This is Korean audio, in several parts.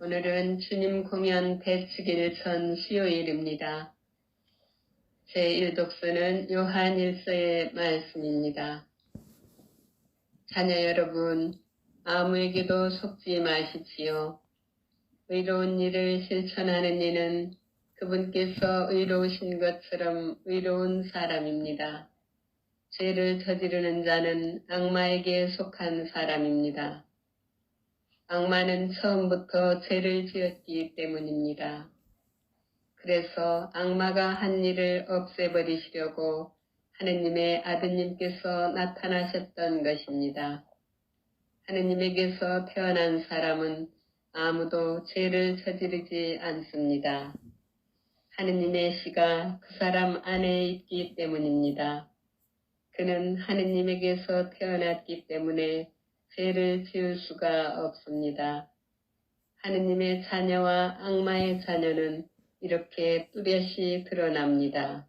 오늘은 주님 공연 대축일 전 수요일입니다. 제1독서는 요한 1서의 말씀입니다. 자녀 여러분, 아무에게도 속지 마십시오. 의로운 일을 실천하는 이는 그분께서 의로우신 것처럼 의로운 사람입니다. 죄를 저지르는 자는 악마에게 속한 사람입니다. 악마는 처음부터 죄를 지었기 때문입니다. 그래서 악마가 한 일을 없애버리시려고 하느님의 아드님께서 나타나셨던 것입니다. 하느님에게서 태어난 사람은 아무도 죄를 저지르지 않습니다. 하느님의 씨가 그 사람 안에 있기 때문입니다. 그는 하느님에게서 태어났기 때문에 죄를 지을 수가 없습니다. 하느님의 자녀와 악마의 자녀는 이렇게 뚜렷이 드러납니다.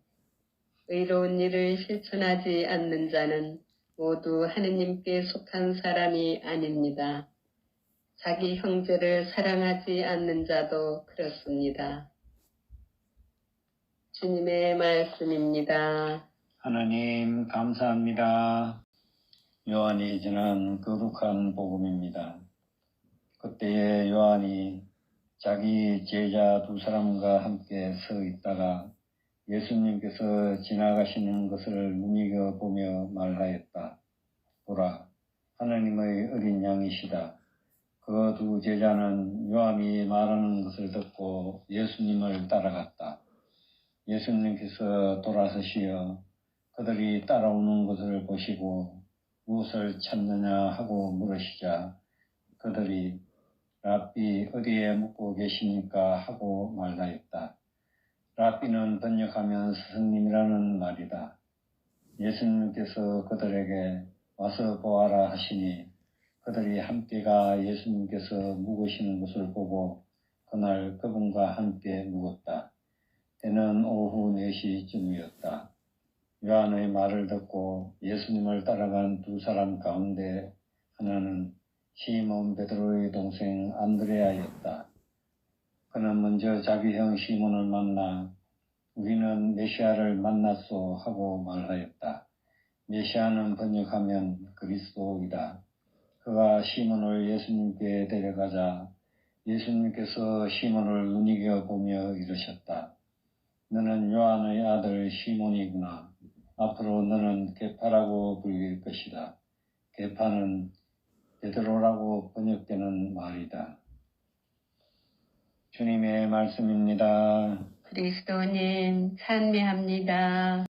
의로운 일을 실천하지 않는 자는 모두 하느님께 속한 사람이 아닙니다. 자기 형제를 사랑하지 않는 자도 그렇습니다. 주님의 말씀입니다. 하나님 감사합니다. 요한이 전한 거룩한 복음입니다. 그때에 요한이 자기 제자 두 사람과 함께 서 있다가 예수님께서 지나가시는 것을 눈여겨보며 말하였다. 보라, 하나님의 어린 양이시다. 그 두 제자는 요한이 말하는 것을 듣고 예수님을 따라갔다. 예수님께서 돌아서시어 그들이 따라오는 것을 보시고 무엇을 찾느냐 하고 물으시자 그들이 랍비 어디에 묵고 계십니까 하고 말하였다. 랍비는 번역하면 스승님이라는 말이다. 예수님께서 그들에게 와서 보아라 하시니 그들이 함께가 예수님께서 묵으시는 것을 보고 그날 그분과 함께 묵었다. 때는 오후 4시쯤이었다. 요한의 말을 듣고 예수님을 따라간 두 사람 가운데 하나는 시몬 베드로의 동생 안드레아였다. 그는 먼저 자기 형 시몬을 만나 우리는 메시아를 만났소 하고 말하였다. 메시아는 번역하면 그리스도이다. 그가 시몬을 예수님께 데려가자 예수님께서 시몬을 눈여겨보며 이르셨다. 너는 요한의 아들 시몬이구나. 앞으로 너는 개파라고 불릴 것이다. 개파는 베드로라고 번역되는 말이다. 주님의 말씀입니다. 그리스도님 찬미합니다.